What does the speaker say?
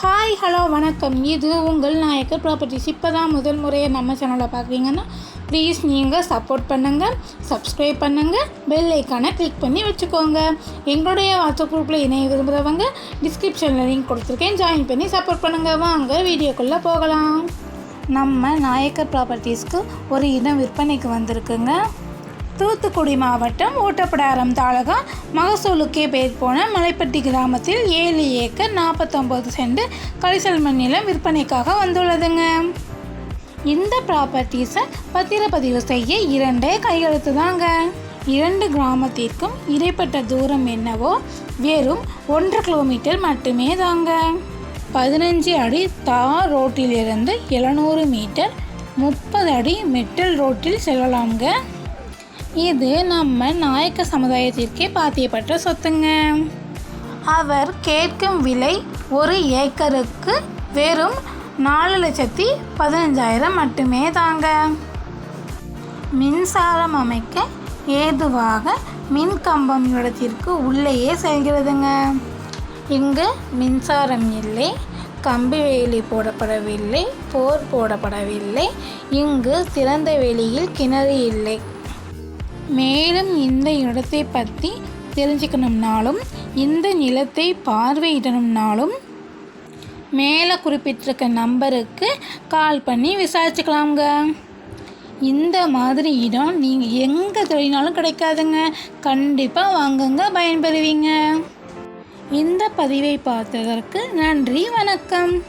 Hi hello வணக்கம். இது உங்கள் நாயக்கர் ப்ராப்பர்ட்டிஸ் இப்போ தான் முதல் முறையை நம்ம சேனலை பார்க்குறீங்கன்னா ப்ளீஸ் நீங்கள் சப்போர்ட் பண்ணுங்கள் சப்ஸ்கிரைப் பண்ணுங்கள் பெல் ஐக்கானை கிளிக் பண்ணி வச்சுக்கோங்க. எங்களுடைய வாட்ஸ்அப் குரூப்பில் இணைய விரும்புகிறவங்க டிஸ்கிரிப்ஷனில் லிங்க் கொடுத்துருக்கேன். ஜாயின் பண்ணி சப்போர்ட் பண்ணுங்கள் வாங்க வீடியோக்குள்ளே போகலாம். நம்ம நாயக்கர் ப்ராப்பர்ட்டிஸ்க்கு ஒரு இடம் விற்பனைக்கு வந்திருக்குங்க. தூத்துக்குடி மாவட்டம் ஓட்டப்படாரம் தாலுகா மகசூலுக்கே பேர் போன மலைப்பட்டி கிராமத்தில் ஏழு ஏக்கர் நாற்பத்தொம்போது சென்ட் கரிசல் மண் நிலம் விற்பனைக்காக வந்துள்ளதுங்க. இந்த ப்ராப்பர்ட்டிஸை பத்திரப்பதிவு செய்ய இரண்டே கையெழுத்து தாங்க இரண்டு கிராமத்திற்கும் இடைப்பட்ட தூரம் என்னவோ வெறும் ஒன்று கிலோமீட்டர் மட்டுமே தாங்க பதினஞ்சு அடி தார் ரோட்டிலிருந்து எழுநூறு மீட்டர் முப்பது அடி மெட்டல் ரோட்டில் செல்லலாங்க இது நம்ம நாயக்க சமுதாயத்திற்கே பாத்தியப்பட்ட சொத்துங்க. அவர் கேட்கும் விலை ஒரு ஏக்கருக்கு வெறும் நாலு லட்சத்தி பதினஞ்சாயிரம் மட்டுமே தாங்க. மின்சாரம் அமைக்க ஏதுவாக மின் கம்பம் இடத்திற்கு உள்ளேயே செல்கிறதுங்க. இங்கு மின்சாரம் இல்லை கம்பி வேலி போடப்படவில்லை போர் போடப்படவில்லை இங்கு திறந்த வெளியில் கிணறு இல்லை. மேலும் இந்த இடத்தை பற்றி தெரிஞ்சுக்கணும்னாலும் இந்த நிலத்தை பார்வையிடணும்னாலும் மேலே குறிப்பிட்டிருக்க நம்பருக்கு கால் பண்ணி விசாரிச்சுக்கலாங்க இந்த மாதிரி இடம் நீங்கள் எங்கே தேடினாலும் கிடைக்காதுங்க. கண்டிப்பாக வாங்குங்க பயன்பெறுவீங்க. இந்த பதிவை பார்த்ததற்கு நன்றி வணக்கம்.